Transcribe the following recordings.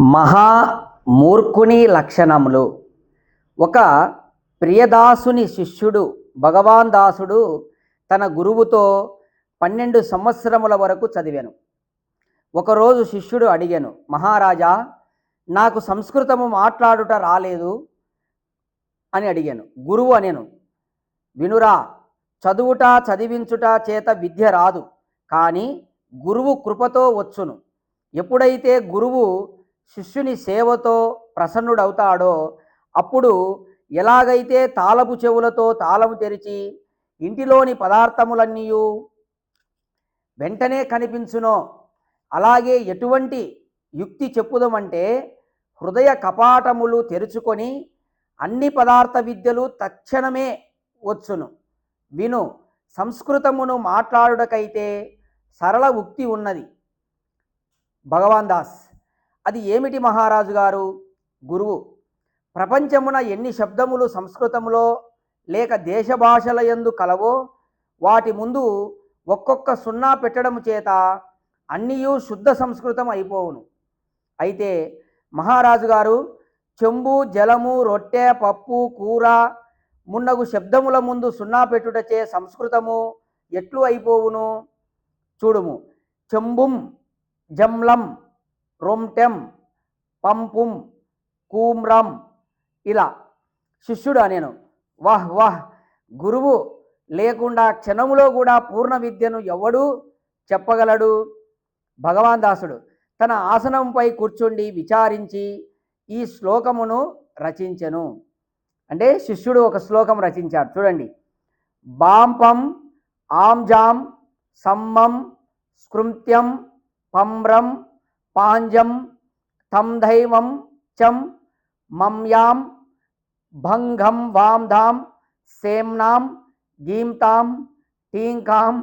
మహామూర్ఖుని లక్షణములు. ఒక ప్రియదాసుని శిష్యుడు భగవాన్ దాసుడు తన గురువుతో పన్నెండు సంవత్సరముల వరకు చదివాను. ఒకరోజు శిష్యుడు అడిగాను మహారాజా నాకు సంస్కృతము మాట్లాడుట రాలేదు అని అడిగాను. గురువు అనేను. వినురా చదువుట చదివించుట చేత విద్య రాదు కానీ గురువు కృపతో వచ్చును. ఎప్పుడైతే గురువు శిష్యుని సేవతో ప్రసన్నుడవుతాడో అప్పుడు ఎలాగైతే తాళపు చెవులతో తాళము తెరిచి ఇంటిలోని పదార్థములన్నీ వెంటనే కనిపించునో అలాగే ఎటువంటి యుక్తి చెప్పుదమంటే హృదయ కపాటములు తెరుచుకొని అన్ని పదార్థ విద్యలు తక్షణమే వచ్చును. విను సంస్కృతమును మాట్లాడుటకైతే సరళ ఉక్తి ఉన్నది. భగవాన్ దాస్. అది ఏమిటి మహారాజు గారు? గురువు ప్రపంచమున ఎన్ని శబ్దములు సంస్కృతములో లేక దేశ భాషల ఎందు కలవో వాటి ముందు ఒక్కొక్క సున్నా పెట్టడం చేత అన్నీయు శుద్ధ సంస్కృతం అయిపోవును. అయితే మహారాజు గారు చెంబు జలము రొట్టె పప్పు కూర మున్నగు శబ్దముల ముందు సున్నా పెట్టుటచే సంస్కృతము ఎట్లు అయిపోవును? చూడుము. చెంబుం జమ్లం రొమ్టెం పంపుం కూమ్రం ఇలా శిష్యుడు నేను. వాహ్ వాహ్ గురువు లేకుండా క్షణములో కూడా పూర్ణ విద్యను ఎవడు చెప్పగలడు? భగవాన్ దాసుడు తన ఆసనంపై కూర్చుండి విచారించి ఈ శ్లోకమును రచించెను. అంటే శిష్యుడు ఒక శ్లోకం రచించాడు. చూడండి. బాంపం ఆంజాం సమ్మం స్కృంత్యం పమ్రం పాంజం తం దైవం చం మమ్యాం భంగం వాంధాం సేమ్నాం గీంతాం టీంకాం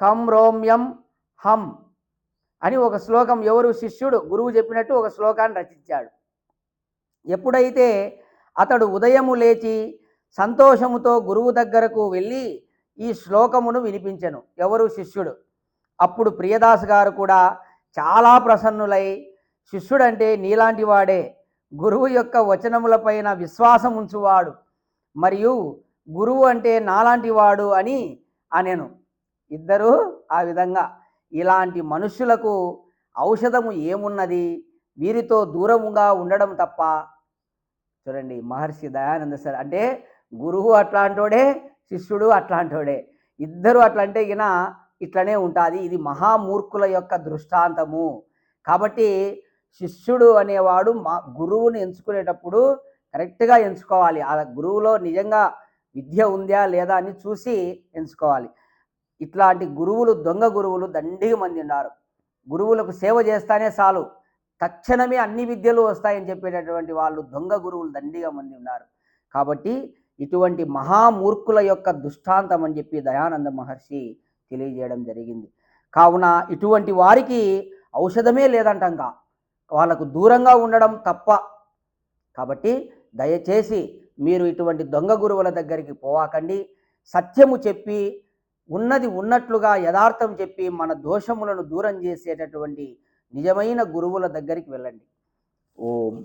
కం రోమ్యం హం అని ఒక శ్లోకం ఎవరు శిష్యుడు గురువు చెప్పినట్టు ఒక శ్లోకాన్ని రచించాడు. ఎప్పుడైతే అతడు ఉదయము లేచి సంతోషముతో గురువు దగ్గరకు వెళ్ళి ఈ శ్లోకమును వినిపించెను ఎవరు శిష్యుడు? అప్పుడు ప్రియదాస్ గారు కూడా చాలా ప్రసన్నులై శిష్యుడంటే నీలాంటి వాడే. గురువు యొక్క వచనములపైన విశ్వాసం ఉంచువాడు. మరియు గురువు అంటే నాలాంటి వాడు అని అనెను. ఇద్దరు ఆ విధంగా ఇలాంటి మనుష్యులకు ఔషధము ఏమున్నది? వీరితో దూరముగా ఉండడం తప్ప. చూడండి మహర్షి దయానంద సార్ అంటే గురువు అట్లాంటోడే శిష్యుడు అట్లాంటోడే. ఇద్దరు అట్లంటే ఈయన ఇట్లనే ఉంటుంది. ఇది మహామూర్ఖుల యొక్క దృష్టాంతము. కాబట్టి శిష్యుడు అనేవాడు మా గురువుని ఎంచుకునేటప్పుడు కరెక్ట్గా ఎంచుకోవాలి. ఆ గురువులో నిజంగా విద్య ఉందా లేదా అని చూసి ఎంచుకోవాలి. ఇట్లాంటి గురువులు దొంగ గురువులు దండిగా మంది ఉన్నారు. గురువులకు సేవ చేస్తానే చాలు. తక్షణమే అన్ని విద్యలు వస్తాయని చెప్పేటటువంటి వాళ్ళు దొంగ గురువులు దండిగా మంది ఉన్నారు. కాబట్టి ఇటువంటి మహామూర్ఖుల యొక్క దృష్టాంతం అని చెప్పి దయానంద మహర్షి తెలియజేయడం జరిగింది. కావున ఇటువంటి వారికి ఔషధమే లేదంటంగా వాళ్ళకు దూరంగా ఉండడం తప్ప. కాబట్టి దయచేసి మీరు ఇటువంటి దొంగ గురువుల దగ్గరికి పోవాకండి. సత్యము చెప్పి ఉన్నది ఉన్నట్లుగా యథార్థం చెప్పి మన దోషములను దూరం చేసేటటువంటి నిజమైన గురువుల దగ్గరికి వెళ్ళండి. ఓం.